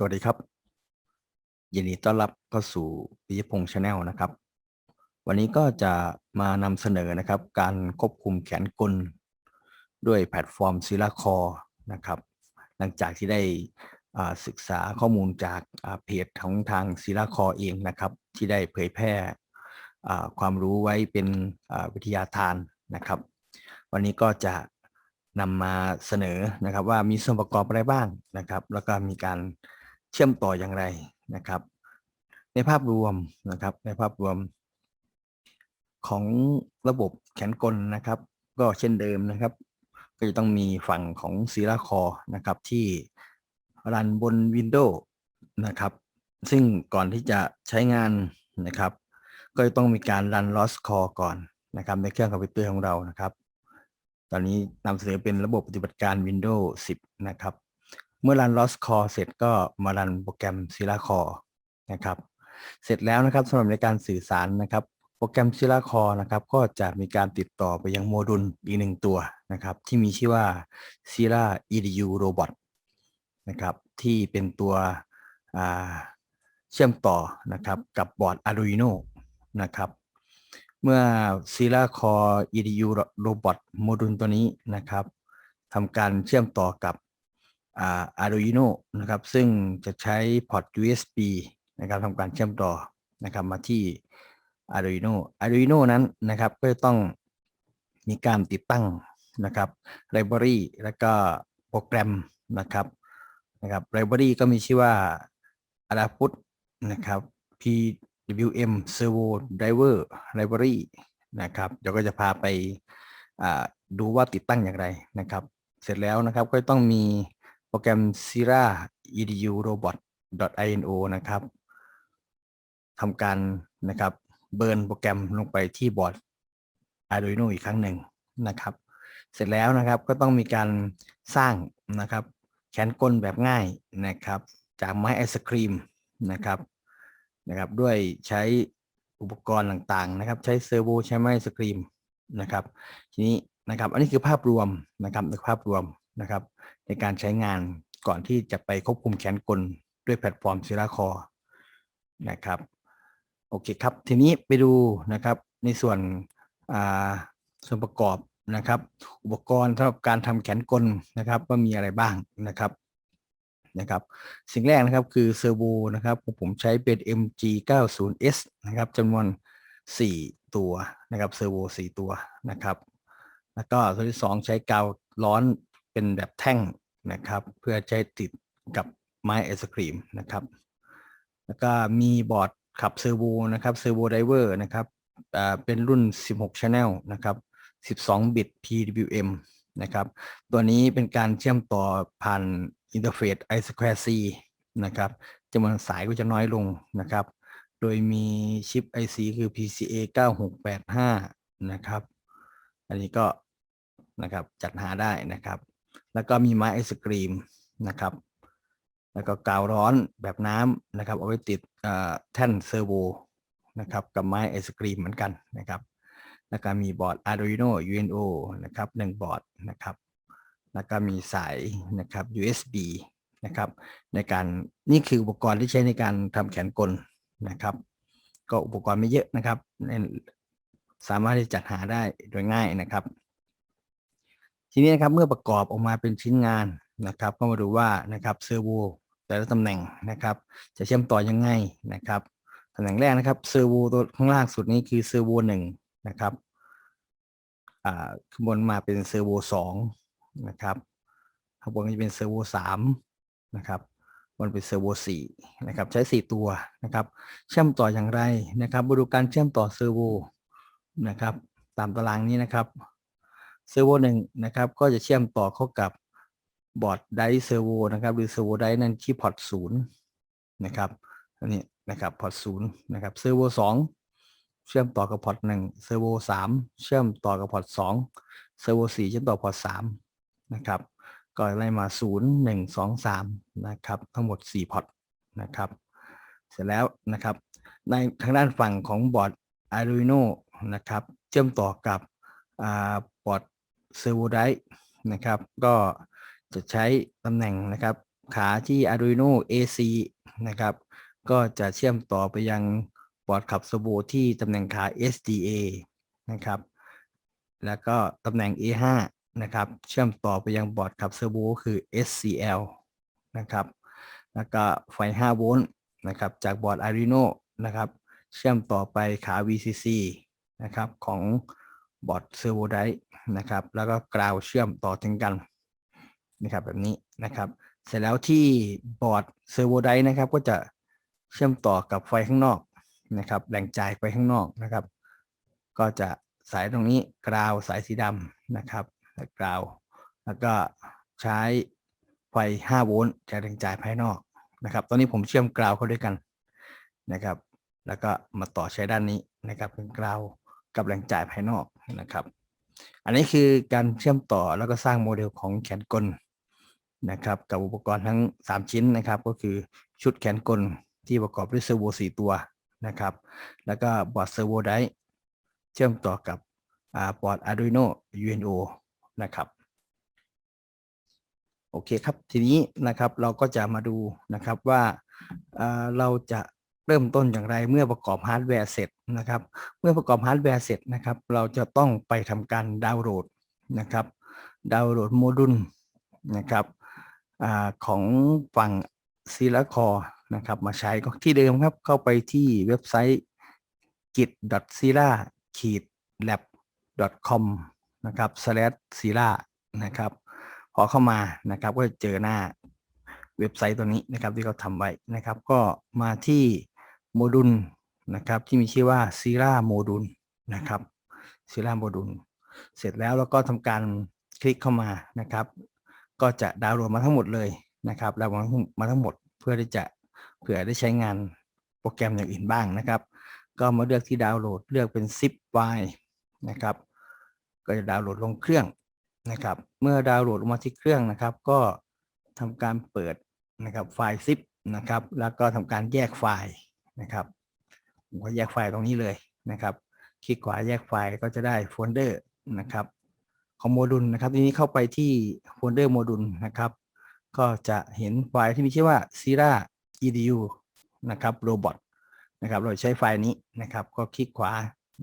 สวัสดีครับ ยินดีต้อนรับเข้าสู่ปิยพงษ์ชาแนลนะครับ วันนี้ก็จะมานำเสนอนะครับ การควบคุมแขนกล ด้วยแพลตฟอร์มซิลาคอนะครับ หลังจากที่ได้ศึกษาข้อมูลจากเพจของทางซิลาคอเองนะครับ ที่ได้เผยแพร่ความรู้ไว้เป็นวิทยาทานนะครับ วันนี้ก็จะนำมาเสนอนะครับว่ามีส่วนประกอบอะไรบ้างนะครับ แล้วก็มีการ เชื่อมต่ออย่างไรนะครับ ในภาพรวมนะครับ ในภาพรวมของระบบแขนกลนะครับ ก็เช่นเดิมนะครับ ก็จะต้องมีฝั่งของ s i l a Core นะครับที่รันบน Windows นะครับ ซึ่งก่อนที่จะใช้งานนะครับ ก็จะต้องมีการรัน Lost Core ก่อนนะครับในเครื่องคอมพิวเตอร์ของเรานะครับ ตอนนี้นำเสนอเป็นระบบปฏิบัติการ Windows 10 นะครับ เมื่อรัน Lost Core เสร็จก็มารันโปรแกรม s i l a Core นะครับ เสร็จแล้วนะครับสำหรับในการสื่อสารนะครับ โปรแกรม s i l a Core นะครับ ก็จะมีการติดต่อไปยังโมดูลอีกหนึ่งตัวนะครับ ที่มีชื่อว่า s i l a EDU Robot นะครับ ที่เป็นตัวเชื่อมต่อนะครับกับบอร์ด Arduino นะครับเมื่อ s i l a Core EDU Robot โมดูลตัวนี้นะครับทำการเชื่อมต่อกับ Arduino นะครับ ซึ่งจะใช้พอร์ต USB นะครับทำการเชื่อมต่อนะครับมาที่ Arduino Arduino นั้นนะครับก็จะต้องมีการติดตั้งนะครับ Library แล้วก็โปรแกรมนะครับนะครับ Library ก็มีชื่อว่า Adafruit นะครับ PWM Servo Driver Library นะครับเดี๋ยวก็จะพาไปดูว่าติดตั้งอย่างไรนะครับ เสร็จแล้วนะครับก็ต้องมี โปรแกรม Sira edu robot ino นะครับทำการนะครับเบิร์นโปรแกรมลงไปที่บอร์ด Arduino อีกครั้งหนึ่งนะครับ เสร็จแล้วนะครับก็ต้องมีการสร้างนะครับแขนกลแบบง่ายนะครับ จากไม้ไอศครีมนะครับนะครับด้วยใช้อุปกรณ์ต่างๆนะครับ ใช้เซอร์โวใช้ไม้ไอศครีมนะครับ ทีนี้นะครับ อันนี้คือภาพรวมนะครับในภาพรวม นะครับ ในการใช้งานก่อนที่จะไปควบคุมแขนกลด้วยแพลตฟอร์ม s i l a c o r e นะครับ โอเคครับ ทีนี้ไปดูนะครับในส่วนอ่าส่วนประกอบนะครับ อุปกรณ์สำหรับการทำแขนกลนะครับว่ามีอะไรบ้างนะครับนะครับ สิ่งแรกนะครับคือเซอร์โวนะครับของผมใช้เป็น MG 90S นะครับจำนวน 4 ตัวนะครับเซอร์โว4ตัวนะครับ แล้วก็ตัวที่ 2 ใช้กาวร้อน เป็นแบบแท่งนะครับ เพื่อใช้ติดกับไม้ไอศครีมนะครับ แล้วก็มีบอร์ดขับเซอร์โวนะครับเซอร์โวไดเวอร์นะครับเป็นรุ่น 16 Channel นะครับ 12 บิต PWM นะครับ ตัวนี้เป็นการเชื่อมต่อผ่านอินเทอร์เฟซ I2C นะครับจำนวนสายก็จะน้อยลงนะครับ โดยมีชิป IC คือ PCA 9685 นะครับ อันนี้ก็นะครับจัดหาได้นะครับ แล้วก็มีไม้ไอศกรีมนะครับ แล้วก็กาวร้อนแบบน้ำนะครับ เอาไว้ติดแท่นเซอร์โวนะครับกับไม้ไอศกรีมเหมือนกันนะครับ แล้วก็มีบอร์ด Arduino UNO นะครับหนึ่งบอร์ดนะครับ แล้วก็มีสายนะครับ USB นะครับในการนี่คืออุปกรณ์ที่ใช้ในการทำแขนกลนะครับ ก็อุปกรณ์ไม่เยอะนะครับสามารถที่จัดหาได้โดยง่ายนะครับ ทีนี้นะครับเมื่อประกอบออกมาเป็นชิ้นงานนะครับ ก็มาดูว่านะครับเซอร์โวแต่ละตำแหน่งนะครับ จะเชื่อมต่อยังไงนะครับตำแหน่งแรกนะครับเซอร์โวตัวข้างล่างสุดนี้คือเซอร์โวหนึ่งนะครับข้างบนมาเป็นเซอร์โวสองนะครับข้างบนก็จะเป็นเซอร์โวสามนะครับบนเป็นเซอร์โวสี่นะครับ ใช้สี่ตัวนะครับ เชื่อมต่ออย่างไรนะครับมาดูการเชื่อมต่อเซอร์โวนะครับ ตามตารางนี้นะครับ เซอร์โวหนึ่งนะครับก็จะเชื่อมต่อเข้ากับบอร์ดไดเซอร์โวนะครับหรือเซอร์โวไดนั่นที่พอร์ตศูนย์นะครับอันนี้นะครับพอร์ตศูนย์นะครับเซอร์โวสองเชื่อมต่อกับพอร์ตหนึ่งเซอร์โวสามเชื่อมต่อกับพอร์ตสองเซอร์โวสี่เชื่อมต่อพอร์ตสามนะครับก็ไล่มาศูนย์หนึ่งสองสามนะครับ ทั้งหมดสี่พอร์ตนะครับ เสร็จแล้วนะครับ ในทางด้านฝั่งของบอร์ด Arduino นะครับ เชื่อมต่อกับอ่าบอร์ด เซอร์โวไดนะครับ ก็จะใช้ตำแหน่งนะครับ ขาที่ Arduino AC นะครับ ก็จะเชื่อมต่อไปยังบอร์ดขับเซอร์โวที่ตำแหน่งขา SDA นะครับ แล้วก็ตำแหน่ง A5 นะครับ เชื่อมต่อไปยังบอร์ดขับเซอร์โวคือ SCL นะครับ แล้วก็ไฟ 5 โวลต์นะครับ จากบอร์ด Arduino นะครับ เชื่อมต่อไปขา VCC นะครับ ของ บอร์ดเซอร์โวไดนะครับ แล้วก็กราวเชื่อมต่อถึงกันนะครับแบบนี้นะครับ เสร็จแล้วที่บอร์ดเซอร์โวไดนะครับก็จะเชื่อมต่อกับไฟข้างนอกนะครับแหล่งจ่ายไฟข้างนอกนะครับ ก็จะสายตรงนี้กราวสายสีดำนะครับกราว แล้วก็ใช้ไฟ 5 โวลต์จากแหล่งจ่ายภายนอกนะครับ ตอนนี้ผมเชื่อมกราวเข้าด้วยกันนะครับ แล้วก็มาต่อใช้ด้านนี้นะครับเป็นกราวกับแหล่งจ่ายภายนอก นะครับ อันนี้คือการเชื่อมต่อแล้วก็สร้างโมเดลของแขนกลนะครับ กับอุปกรณ์ทั้ง 3 ชิ้นนะครับ ก็คือชุดแขนกลที่ประกอบด้วยเซอร์โว4ตัวนะครับ แล้วก็บอร์ดเซอร์โวไดเชื่อมต่อกับบอร์ด Arduino UNO นะครับโอเคครับ ทีนี้นะครับเราก็จะมาดูนะครับว่าเราจะ เริ่มต้นอย่างไรเมื่อประกอบฮาร์ดแวร์เสร็จนะครับ เมื่อประกอบฮาร์ดแวร์เสร็จนะครับ เราจะต้องไปทำการดาวน์โหลดนะครับ ดาวน์โหลดโมดูลนะครับอของฝั่งซีลาคอนะครับมาใช้ก็ที่เดิมครับเข้าไปที่เว็บไซต์ git.sila-lab.com นะครับ slash sila นะครับ พอเข้ามานะครับก็จะเจอหน้าเว็บไซต์ตัวนี้นะครับที่เขาทำไว้นะครับ ก็มาที่ โมดูลนะครับที่มีชื่อว่า s i r a โมดูลนะครับ s i r a โมดูลเสร็จแล้วเราก็ทำการคลิกเข้ามานะครับ ก็จะดาวน์โหลดมาทั้งหมดเลยนะครับแล้วมาทั้งหมดเพื่อที่จะเผื่อได้ใช้งานโปรแกรมอย่างอื่นบ้างนะครับ ก็มาเลือกที่ดาวน์โหลดเลือกเป็น zip ไฟล์นะครับ ก็จะดาวน์โหลดลงเครื่องนะครับ เมื่อดาวน์โหลดลงมาที่เครื่องนะครับ ก็ทำการเปิดนะครับไฟล์ zip นะครับ แล้วก็ทำการแยกไฟล์ นะครับผมก็แยกไฟล์ตรงนี้เลยนะครับ คลิกขวาแยกไฟล์ก็จะได้โฟลเดอร์นะครับ ของโมดูลนะครับทีนี้เข้าไปที่โฟลเดอร์โมดูลนะครับ ก็จะเห็นไฟล์ที่มีชื่อว่า sira edu นะครับ robot นะครับ เราใช้ไฟล์นี้นะครับ ก็คลิกขวา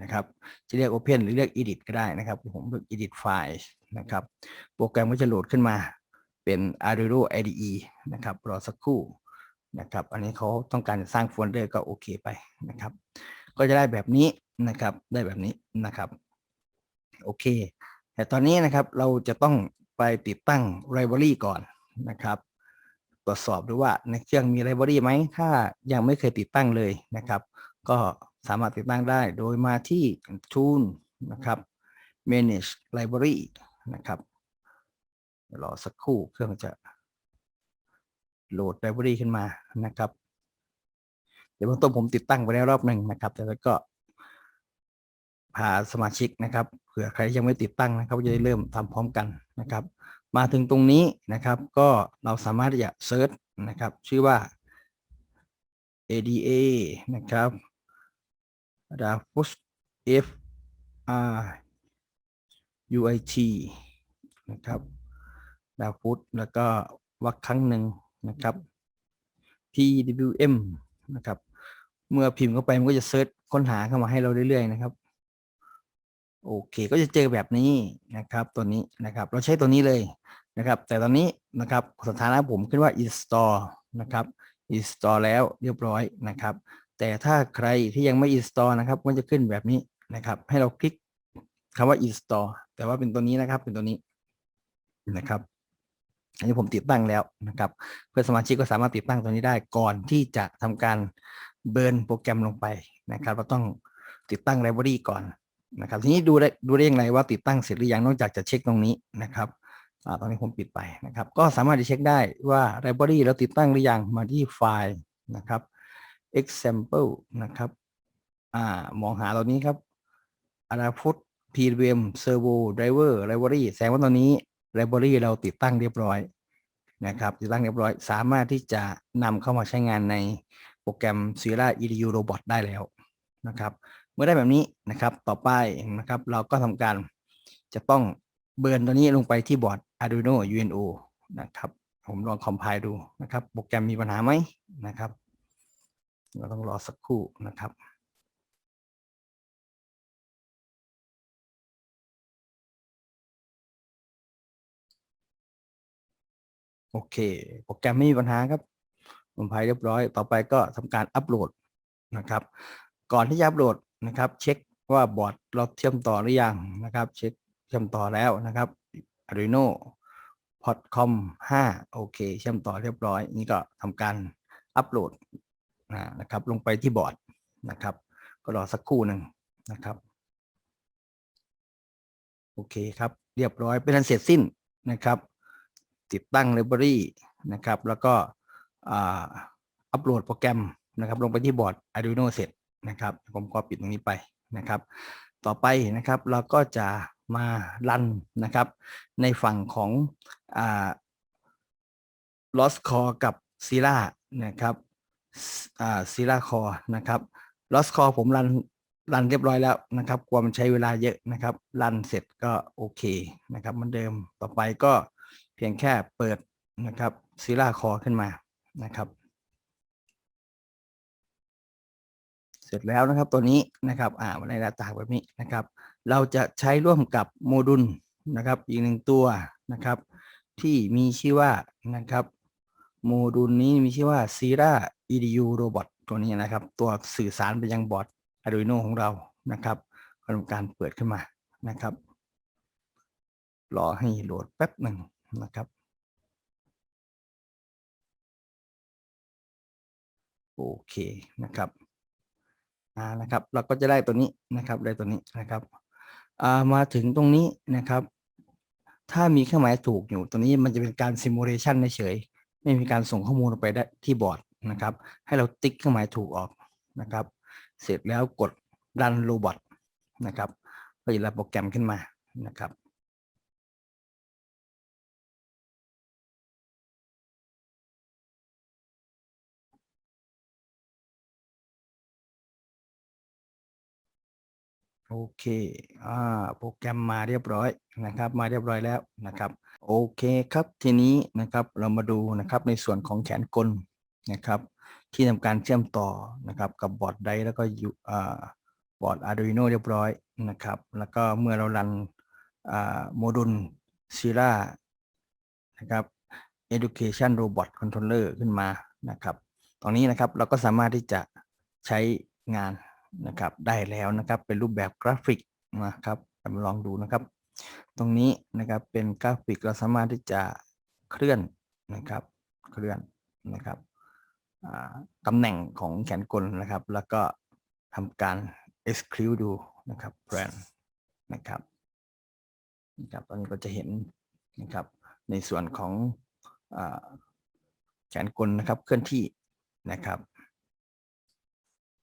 นะครับ จะเรียก open หรือเรียก edit ก็ได้นะครับ ผมเลือก edit file นะครับ โปรแกรมก็จะโหลดขึ้นมาเป็น Arduino IDE นะครับ รอสักครู่ นะครับ อันนี้เขาต้องการจะสร้างโฟลเดอร์ก็โอเคไปนะครับ ก็จะได้แบบนี้นะครับ ได้แบบนี้นะครับ โอเค แต่ตอนนี้นะครับเราจะต้องไปติดตั้ง library ก่อนนะครับ ตรวจสอบดูว่าในเครื่องมี library ไหม ถ้ายังไม่เคยติดตั้งเลยนะครับ ก็สามารถติดตั้งได้โดยมาที่ tool นะครับ manage library นะครับรอสักครู่เครื่องจะ โหลดไลบรารีขึ้นมานะครับ เดี๋ยวเบื้องต้นผมติดตั้งไปแล้วรอบหนึ่งนะครับ แต่แล้วก็พาสมาชิกนะครับเผื่อใครยังไม่ติดตั้งนะครับจะได้เริ่มทำพร้อมกันนะครับ มาถึงตรงนี้นะครับ ก็เราสามารถที่จะเซิร์ชนะครับ ชื่อว่า ADA นะครับ d a f u s F R U I T นะครับดาฟุตแล้วก็วักครั้งหนึ่ง นะครับ PWM นะครับ เมื่อพิมพ์เข้าไปมันก็จะเซิร์ชค้นหาเข้ามาให้เราเรื่อยๆนะครับ โอเคก็จะเจอแบบนี้นะครับตัวนี้นะครับ เราใช้ตัวนี้เลยนะครับ แต่ตอนนี้นะครับสถานะผมขึ้นว่า install นะครับ install แล้วเรียบร้อยนะครับ แต่ถ้าใครที่ยังไม่ install นะครับมันจะขึ้นแบบนี้นะครับ ให้เราคลิกคำว่า install แต่ว่าเป็นตัวนี้นะครับเป็นตัวนี้นะครับ อันนี้ผมติดตั้งแล้วนะครับ เพื่อนสมาชิกก็สามารถติดตั้งตัวนี้ได้ก่อนที่จะทำการเบิร์นโปรแกรมลงไปนะครับเราต้องติดตั้งไลบรารีก่อนนะครับ ทีนี้ดูได้ดูได้ยังไงว่าติดตั้งเสร็จหรือยังนอกจากจะเช็คตรงนี้นะครับอตอนนี้ผมปิดไปนะครับ ก็สามารถจะเช็คได้ว่าไลบรารีเราติดตั้งหรือยังมาที่ไฟล์นะครับ example นะครับอ่ามองหาตัวนี้ครับ a r a f u t PWM Servo Driver Library แสดงว่าตอนนี้ ไลบรารีเราติดตั้งเรียบร้อยนะครับติดตั้งเรียบร้อย สามารถที่จะนำเข้ามาใช้งานในโปรแกรม Sierra EDU Robot ได้แล้วนะครับ เมื่อได้แบบนี้นะครับต่อไปนะครับเราก็ทำการจะต้องเบิร์นตัวนี้ลงไปที่บอร์ด Arduino UNO นะครับ ผมลองคอมไพล์ดูนะครับ โปรแกรมมีปัญหาไหมนะครับ เราต้องรอสักครู่นะครับ โอเค โปรแกรมไม่มีปัญหาครับคอมไพล์เรียบร้อย ต่อไปก็ทำการอัปโหลดนะครับ ก่อนที่จะอัปโหลดนะครับ เช็คว่าบอร์ดเราเชื่อมต่อหรือยังนะครับ เช็คเชื่อมต่อแล้วนะครับ Arduino Podcom 5 โอเค เชื่อมต่อเรียบร้อย นี่ก็ทำการอัปโหลดนะครับ ลงไปที่บอร์ดนะครับ ก็รอสักครู่หนึ่งนะครับ โอเคครับ เรียบร้อยเป็นอันเสร็จสิ้นนะครับ ติดตั้งไลบรารีนะครับ แล้วก็อัปโหลดโปรแกรมนะครับ ลงไปที่บอร์ด Arduino เสร็จนะครับ ผมก็ปิดตรงนี้ไปนะครับ ต่อไปนะครับเราก็จะมารันนะครับ ในฝั่งของลอ่า lost core กับ s i l a นะครับอ่า s i l a core นะครับ lost core ผมรันรันเรียบร้อยแล้วนะครับกลัวมันใช้เวลาเยอะนะครับ รันเสร็จก็โอเคนะครับเหมือนเดิมต่อไปก็ เพียงแค่เปิดนะครับ s i l a core ขึ้นมานะครับ เสร็จแล้วนะครับตัวนี้นะครับอ่าในหน้าตาแบบนี้นะครับ เราจะใช้ร่วมกับโมดูลนะครับอีกหนึ่งตัวนะครับ ที่มีชื่อว่านะครับโมดูลนี้มีชื่อว่า Sira EDU Robot ตัวนี้นะครับ ตัวสื่อสารไปยังบอร์ด Arduino ของเรานะครับก็ทำการเปิดขึ้นมานะครับ รอให้โหลดแป๊บหนึ่ง นะครับโอเคนะครับอ่านะครับ เราก็จะได้ตัวนี้นะครับได้ตัวนี้นะครับอ่ามาถึงตรงนี้นะครับ ถ้ามีเครื่องหมายถูกอยู่ตัวนี้มันจะเป็นการซิมูเลชันเฉยๆไม่มีการส่งข้อมูลไปได้ที่บอร์ดนะครับ ให้เราติ๊กเครื่องหมายถูกออกนะครับ เสร็จแล้วกดรันโรบอทนะครับก็จะรับโปรแกรมขึ้นมานะครับ โอเค อ่า โปรแกรมมาเรียบร้อยนะครับ มาเรียบร้อยแล้วนะครับ โอเคครับ ทีนี้นะครับ เรามาดูนะครับในส่วนของแขนกลนะครับ ที่ทำการเชื่อมต่อนะครับกับบอร์ดไดแล้วก็ยูอ่าบอร์ด Arduino เรียบร้อยนะครับ แล้วก็เมื่อเรารันอ่าโมดูล Sira นะครับ Education Robot Controller ขึ้นมานะครับ ตรงนี้นะครับเราก็สามารถที่จะใช้งาน นะครับได้แล้วนะครับเป็นรูปแบบกราฟิกนะครับลองดูนะครับ ตรงนี้นะครับเป็นกราฟิกเราสามารถที่จะเคลื่อนนะครับเคลื่อนนะครับตำแหน่งของแขนกลนะครับ แล้วก็ทำการ execute ดูนะครับ plan นะครับนะครับตอนนี้ก็จะเห็นนะครับในส่วนของแขนกลนะครับเคลื่อนที่นะครับ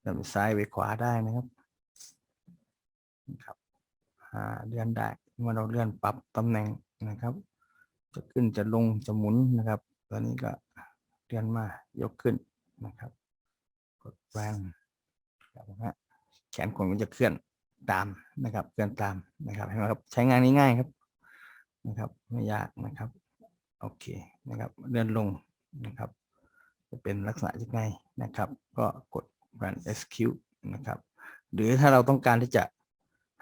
เดินซ้ายไปขวาได้นะครับครับเลื่อนได้เมื่อเราเลื่อนปรับตำแหน่งนะครับ จะขึ้นจะลงจะหมุนนะครับ ตอนนี้ก็เลื่อนมายกขึ้นนะครับ กดแรงนะแขนคนก็จะเคลื่อนตามนะครับเคลื่อนตามนะครับเห็นไหมครับใช้งานง่ายๆครับนะครับ ไม่ยากนะครับโอเคนะครับเลื่อนลงนะครับ จะเป็นลักษณะยังไงนะครับ ก็กด run execute นะครับ หรือถ้าเราต้องการที่จะ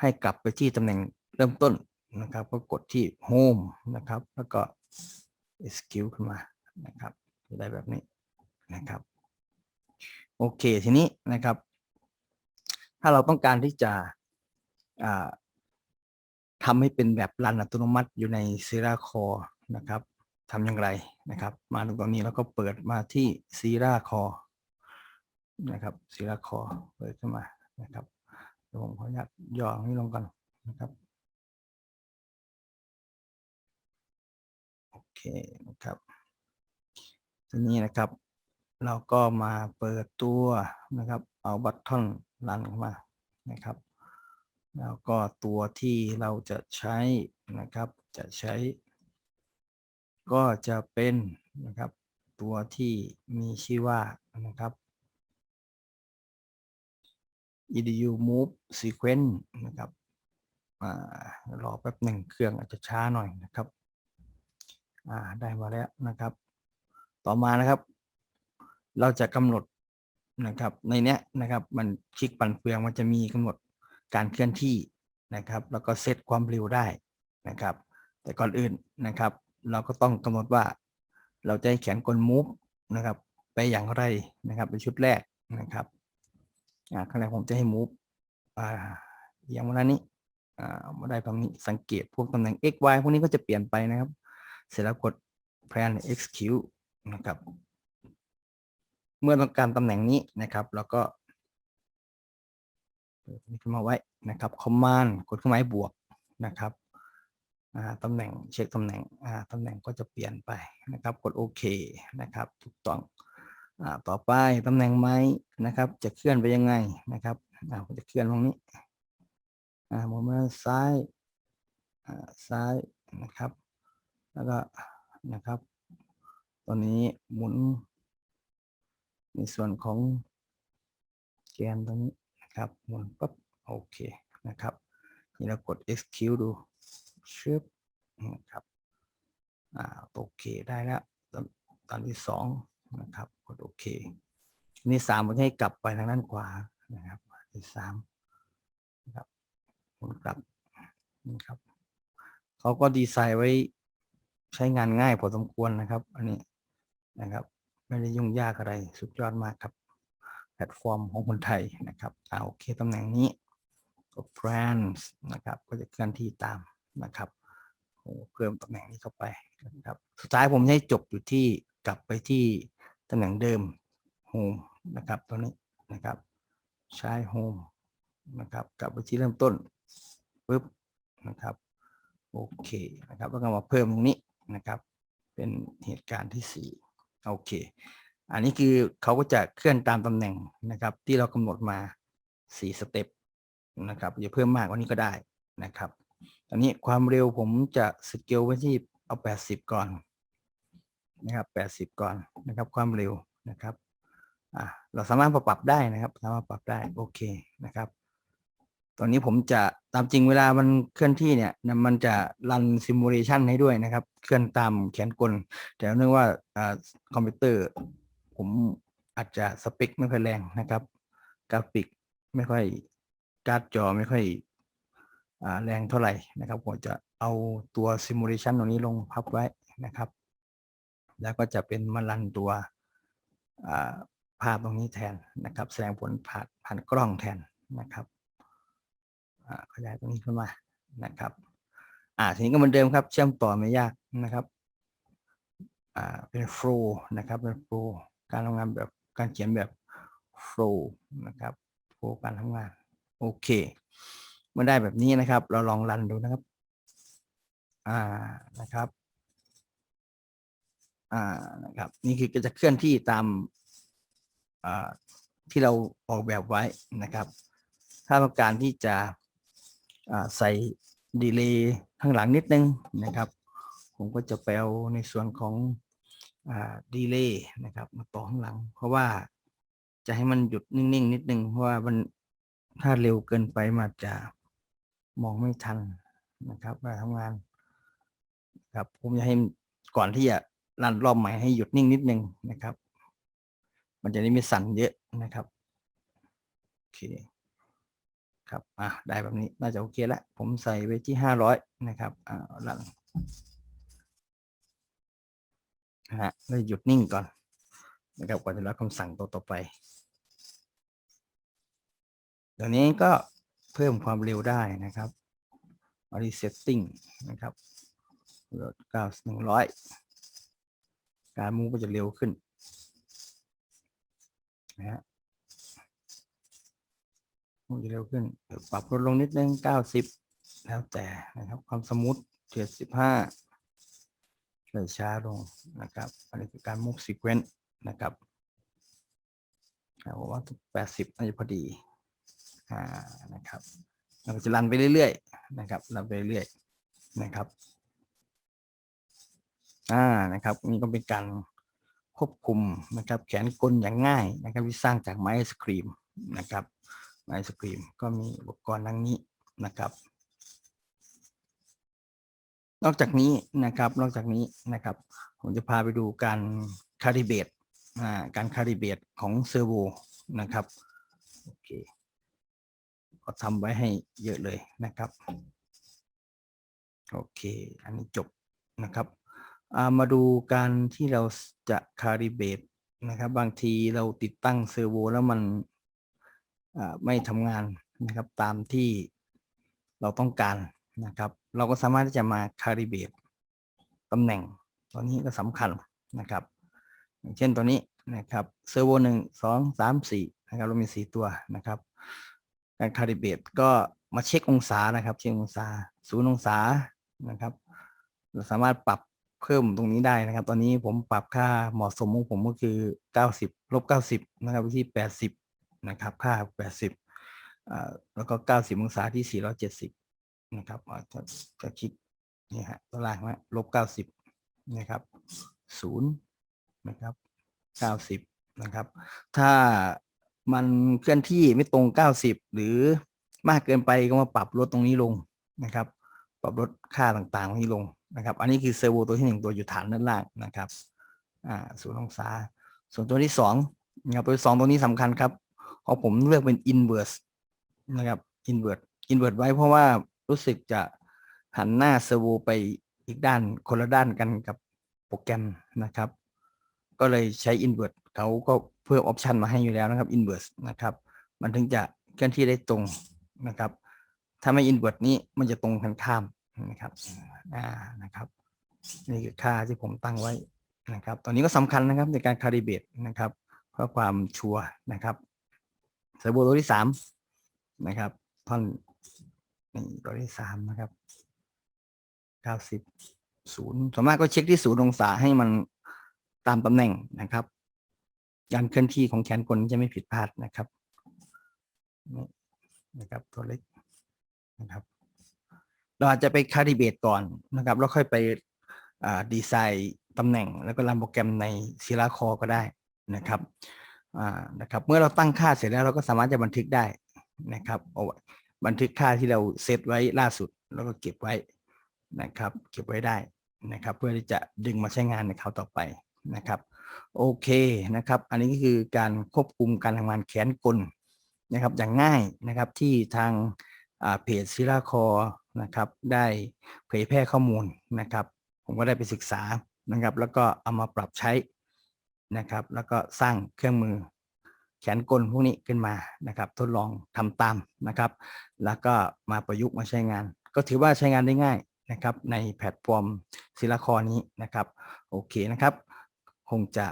ให้กลับไปที่ตำแหน่งเริ่มต้นนะครับ ก็กดที่ home นะครับ แล้วก็ execute ขึ้นมานะครับจะได้แบบนี้นะครับ โอเคทีนี้นะครับ ถ้าเราต้องการที่จะทำให้เป็นแบบรันอัตโนมัติอยู่ใน s e r a Core นะครับทำอย่างไรนะครับ มาตรงนี้แล้วก็เปิดมาที่ s e r a Core นะครับศิลาคอเปิดขึ้นมานะครับเดี๋ยวผมขออนุญาตย่อนี้ลงก่อนนะครับโอเคนะครับทีนี้นะครับ เราก็มาเปิดตัวนะครับ เอาบัตทอนรันเข้ามานะครับ แล้วก็ตัวที่เราจะใช้นะครับจะใช้ ก็จะเป็นนะครับ ตัวที่มีชื่อว่านะครับ edu move sequence นะครับรอแป๊บหนึ่งเครื่องอาจจะช้าหน่อยนะครับได้มาแล้วนะครับ ต่อมานะครับ เราจะกำหนดนะครับ ในเนี้ยนะครับมันคลิกปั่นเฟืองมันจะมีกำหนดการเคลื่อนที่นะครับ แล้วก็เซตความเร็วได้นะครับ แต่ก่อนอื่นนะครับ เราก็ต้องกำหนดว่า เราจะให้แขนกลมูฟนะครับ ไปอย่างไรนะครับในชุดแรกนะครับ อ่าข้างในผมจะให้มูฟอ่าอย่างวันนี้อ่ามาได้ตรงนี้สังเกตพวกตำแหน่ง x y พวกนี้ก็จะเปลี่ยนไปนะครับ เสร็จแล้วกด plan execute นะครับ เมื่อต้องการตำแหน่งนี้นะครับเราก็เปิดนี้ขึ้นมาไว้นะครับ command กดเครื่องหมายบวกนะครับอ่าตำแหน่งเช็คตำแหน่งอ่าตำแหน่งก็จะเปลี่ยนไปนะครับ กดโอเคนะครับ ถูกต้อง ต่อไปตำแหน่งไม้นะครับ จะเคลื่อนไปยังไงนะครับผมจะเคลื่อนตรงนี้อ่าผมมาซ้ายซ้ายนะครับ แล้วก็นะครับ ตอนนี้หมุน ในส่วนของแกนตรงนี้นะครับหมุนปั๊บโอเคนะครับนี่เรากด execute ดูชึบนะครับอ่าโอเคได้แล้วตอนที่สอง นะครับกดโอเค นี่สามผมจะให้กลับไปทางด้านขวานะครับที่สามครับหมุนกลับนะครับเขาก็ดีไซน์ไว้ใช้งานง่ายพอสมควรนะครับ อันนี้นะครับ ไม่ได้ยุ่งยากอะไรสุดยอดมากครับ แพลตฟอร์มของคนไทยนะครับเอาโอเคตำแหน่งนี้กด brands นะครับ ก็จะเคลื่อนที่ตามนะครับโอ้เพิ่มตำแหน่งนี้เข้าไปนะครับ สุดท้ายผมจะให้จบอยู่ที่กลับไปที่ ตำแหน่งเดิม home นะครับ ตัวนี้นะครับ ใช้ home นะครับกลับไปที่เริ่มต้นปุ๊บนะครับ โอเคนะครับ แล้วก็มาเพิ่มตรงนี้นะครับ เป็นเหตุการณ์ที่สี่โอเค อันนี้คือเขาก็จะเคลื่อนตามตำแหน่งนะครับ ที่เรากำหนดมา 4 สเต็ปนะครับอย่าเพิ่มมากกว่านี้ก็ได้นะครับ ตอนนี้ความเร็วผมจะสเกลไว้ที่เอา 80 ก่อน นะครับ 80 ก่อนนะครับ ความเร็วนะครับอ่าเราสามารถปรับได้นะครับ สามารถปรับได้โอเคนะครับ ตอนนี้ผมจะตามจริงเวลามันเคลื่อนที่เนี่ยมันจะรันซิมูเลชันให้ด้วยนะครับ เคลื่อนตามแขนกล แต่เนื่องว่าอ่าคอมพิวเตอร์ ผมอาจจะสเปคไม่ค่อยแรงนะครับ กราฟิกไม่ค่อยการ์ดจอไม่ค่อยอแรงเท่าไหร่นะครับผมจะเอาตัวซิมูเลชันตรงนี้ลงพับไว้นะครับ แล้วก็จะเป็นมารันตัวภาพตรงนี้แทนนะครับ แสดงผลผ่านผ่านกล้องแทนนะครับขยายตรงนี้ขึ้นมานะครับอ่าทีนี้ก็เหมือนเดิมครับ เชื่อมต่อไม่ยากนะครับอ่าเป็นโฟล์นะครับเป็นโฟล์การทำงานแบบการเขียนแบบโฟล์นะครับโฟล์การทำงานโอเคเมื่อได้แบบนี้นะครับ เราลองรันดูนะครับอ่านะครับ อ่านะครับ นี่คือก็จะเคลื่อนที่ตามอ่าที่เราออกแบบไว้นะครับ ถ้าต้องการที่จะอ่าใส่ดีเลย์ข้างหลังนิดนึงนะครับ ผมก็จะไปเอาในส่วนของดีเลย์นะครับ มาต่อข้างหลัง เพราะว่าจะให้มันหยุดนิ่งๆนิดนึงเพราะว่ามันถ้าเร็วเกินไปมันจจะมองไม่ทันนะครับเวลาทำงานครับผมจะให้ก่อนที่จะ รันรอบใหม่ให้หยุดนิ่งนิดนึงนะครับ มันจะได้ไม่สั่นเยอะนะครับโอเคครับอะได้แบบนี้น่าจะโอเคแล้วผมใส่ไว้ที่ห้าร้อยนะครับอ่ารันนฮะเลยหยุดนิ่งก่อนนะครับก่อนจะรับคำสั่งตัวต่อไปเดี๋ยวนี้ก็เพิ่มความเร็วได้นะครับอ r ีเซตติ้งนะครับเก้าหนึ่งร้อย การมูฟก็จะเร็วขึ้นนะฮะมูฟจะเร็วขึ้น ปรับลดลงนิดนึงเก้าสิบแล้วแต่นะครับความสมูทเจ็ดสิบห้าเลยช้าลงนะครับ อันนี้คือการ move sequence นะครับผมว่าแปดสิบน่าจะพอดีอ่านะครับเราจะรันไปเรื่อยๆนะครับรันไปเรื่อยๆนะครับ อ่านะครับนี่ก็เป็นการควบคุมนะครับ แขนกลอย่างง่ายนะครับที่สร้างจากไม้ไอศครีมนะครับไม้ไอศครีมก็มีอุปกรณ์ดังนี้นะครับ นอกจากนี้นะครับ นอกจากนี้นะครับ ผมจะพาไปดูการคาลิเบตการคาลิเบตของเซอร์โวนะครับโอเคก็ทำไว้ให้เยอะเลยนะครับ โอเค อันนี้จบนะครับามาดูการที่เราจะคาลิเบตนะครับ บางทีเราติดตั้งเซอร์โวแล้วมันไม่ทำงานนะครับ ตามที่เราต้องการนะครับ เราก็สามารถที่จะมาคาลิเบตตำแหน่งตัวนี้ก็สำคัญนะครับ อย่างเช่นตัวนี้นะครับเซอร์โวหนึ่งสองสามสี่นะครับเรามีสี่ตัวนะครับ การคาลิเบตก็มาเช็คองศานะครับ เช็คองศาศูนย์องศานะครับ เราสามารถปรับ เพิ่มตรงนี้ได้นะครับ ตอนนี้ผมปรับค่าเหมาะสมของผมก็คือ 90ลบ90 นะครับที่ 80 นะครับ ค่า 80 แล้วก็ 90 องศาที่ 470 นะครับจะจะคลิกนี่ฮะตัวล่างว่าลบ 90 นะครับ0นะครับ 90 นะครับ ถ้ามันเคลื่อนที่ไม่ตรง 90 หรือมากเกินไปก็มาปรับลดตรงนี้ลงนะครับ ปรับลดค่าต่างๆตรงนี้ลง นะครับ อันนี้คือเซอร์โวตัวที่หนึ่งตัวอยู่ฐานด้านล่างนะครับอ่าศูนย์องศา ส่วนตัวที่สองนะครับตัวสองตัวนี้สำคัญครับของผมเลือกเป็น inverse นะครับ inverse inverse ไว้เพราะว่ารู้สึกจะหันหน้าเซอร์โวไปอีกด้านคนละด้านกันกับโปรแกรมนะครับ ก็เลยใช้ inverse เขาก็เพิ่มออปชันมาให้อยู่แล้วนะครับ inverse นะครับ มันถึงจะเคลื่อนที่ได้ตรงนะครับ ถ้าไม่ inverse นี้มันจะตรงกันข้าม นะครับอ่านะครับนี่คือค่าที่ผมตั้งไว้นะครับ ตอนนี้ก็สำคัญนะครับในการคาลิเบตนะครับเพื่อความชัวร์นะครับเซอร์โวตัวที่สามนะครับท่อนนี่ตัวที่สามนะครับเก้าสิบศูนย์ส่วนมากก็เช็คที่ศูนย์องศาให้มันตามตำแหน่งนะครับการเคลื่อนที่ของแขนกลจะไม่ผิดพลาดนะครับนะครับ ตัวเล็กนะครับ เราอาจจะไปคาลิเบตก่อนนะครับ แล้วค่อยไปดีไซน์ตำแหน่งแล้วก็รันโปรแกรมในศิลาคอก็ได้นะครับนะครับเมื่อเราตั้งค่าเสร็จแล้วเราก็สามารถจะบันทึกได้นะครับเอาบันทึกค่าที่เราเซตไว้ล่าสุด แล้วก็เก็บไว้นะครับ เก็บไว้ได้นะครับ เพื่อที่จะดึงมาใช้งานในคราวต่อไปนะครับโอเคนะครับ อันนี้ก็คือการควบคุมการทำงานแขนกลนะครับ อย่างง่ายนะครับที่ทาง เพจซิลาคอนะครับ ได้เผยแพร่ข้อมูลนะครับ ผมก็ได้ไปศึกษานะครับ แล้วก็เอามาปรับใช้นะครับ แล้วก็สร้างเครื่องมือแขนกลพวกนี้ขึ้นมานะครับ ทดลองทำตามนะครับ แล้วก็มาประยุกต์มาใช้งาน ก็ถือว่าใช้งานได้ง่ายนะครับ ในแพลตฟอร์มซิลาคอนี้นะครับ โอเคนะครับ คงจะ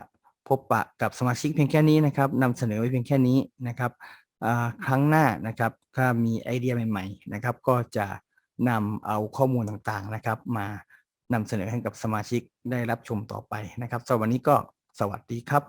พบปะกับสมาชิกเพียงแค่นี้นะครับนำเสนอไว้เพียงแค่นี้นะครับ ครั้งหน้านะครับถ้ามีไอเดียใหม่ๆนะครับ ก็จะนำเอาข้อมูลต่างๆนะครับ มานำเสนอให้กับสมาชิกได้รับชมต่อไปนะครับสำหรับวันนี้ก็สวัสดีครับ